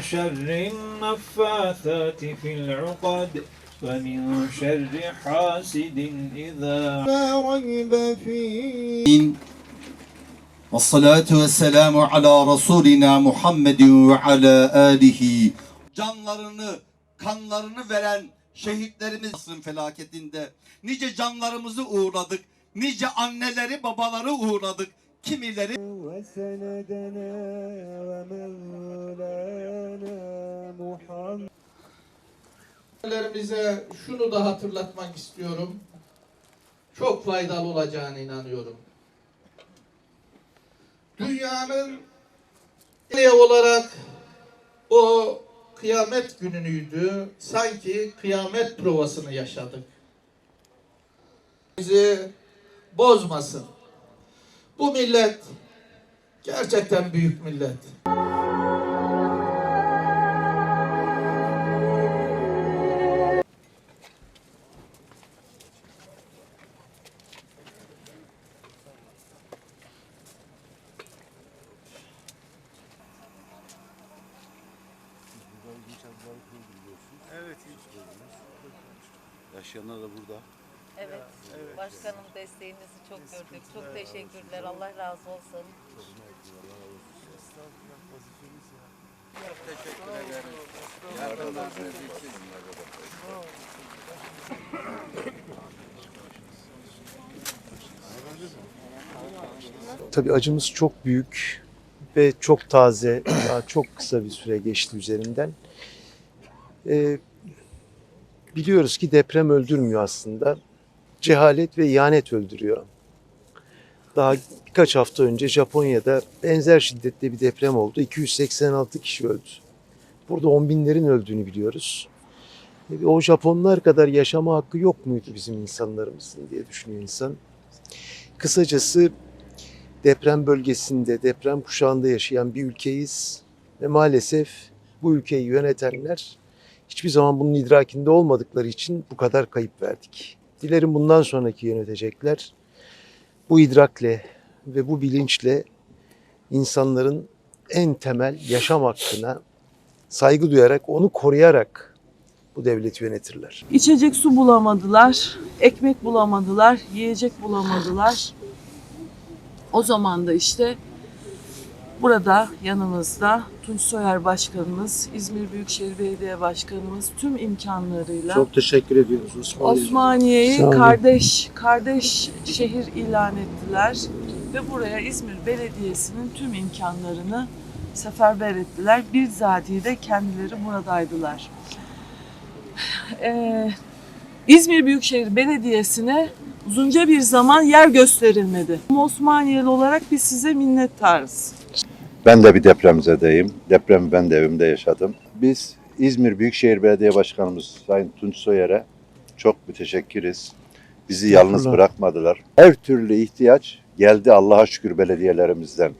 شر النفاثات في العقد ومن شر حاسد إذا لا ريب فيه والصلاة والسلام على رسولنا Muhammed ve ala alihi canlarını, kanlarını veren şehitlerimiz asrın felaketinde nice canlarımızı uğurladık. Nice anneleri, babaları uğurladık. kimileri Müslümanlarımıza şunu da hatırlatmak istiyorum. Çok faydalı olacağına inanıyorum. Dünyanın olarak o kıyamet gününüydü. Sanki kıyamet provasını yaşadık. Bizi bozmasın. Bu millet gerçekten büyük millet. Evet, hiç Yaşayanlar da burada. Evet. Başkanım desteğinizi çok gördük. Çok teşekkürler. Allah razı olsun. Tabii acımız çok büyük ve çok taze. Daha çok kısa bir süre geçti üzerinden. Ee, biliyoruz ki deprem öldürmüyor aslında. Cehalet ve ihanet öldürüyor. Daha birkaç hafta önce Japonya'da benzer şiddette bir deprem oldu. 286 kişi öldü. Burada on binlerin öldüğünü biliyoruz. E, O Japonlar kadar yaşama hakkı yok muydu bizim insanlarımızın diye düşünüyor insan. Kısacası deprem bölgesinde, deprem kuşağında yaşayan bir ülkeyiz ve maalesef bu ülkeyi yönetenler hiçbir zaman bunun idrakinde olmadıkları için bu kadar kayıp verdik. Dilerim bundan sonraki yönetecekler bu idrakle ve bu bilinçle insanların en temel yaşam hakkına saygı duyarak, onu koruyarak bu devleti yönetirler. İçecek su bulamadılar, ekmek bulamadılar, yiyecek bulamadılar. O zaman da işte burada yanımızda Tunç Soyer Başkanımız, İzmir Büyükşehir Belediye Başkanımız tüm imkanlarıyla Çok teşekkür ediyoruz Osmanlı. Osmaniye'yi kardeş kardeş şehir ilan ettiler ve buraya İzmir Belediyesi'nin tüm imkanlarını seferber ettiler. Bir zati de kendileri buradaydılar. Ee, İzmir Büyükşehir Belediyesi'ne uzunca bir zaman yer gösterilmedi. Osmaniyeli olarak biz size minnettarız. Ben de bir depremzedeyim. Depremi ben de evimde yaşadım. Biz İzmir Büyükşehir Belediye Başkanımız Sayın Tunç Soyer'e çok müteşekkiriz. Bizi yalnız bırakmadılar. Her türlü ihtiyaç geldi Allah'a şükür belediyelerimizden.